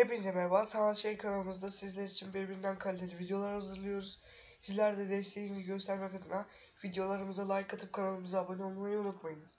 Hepinize merhaba. Sanat Şey kanalımızda sizler için birbirinden kaliteli videolar hazırlıyoruz. Sizler de desteğinizi göstermek adına videolarımıza like atıp kanalımıza abone olmayı unutmayınız.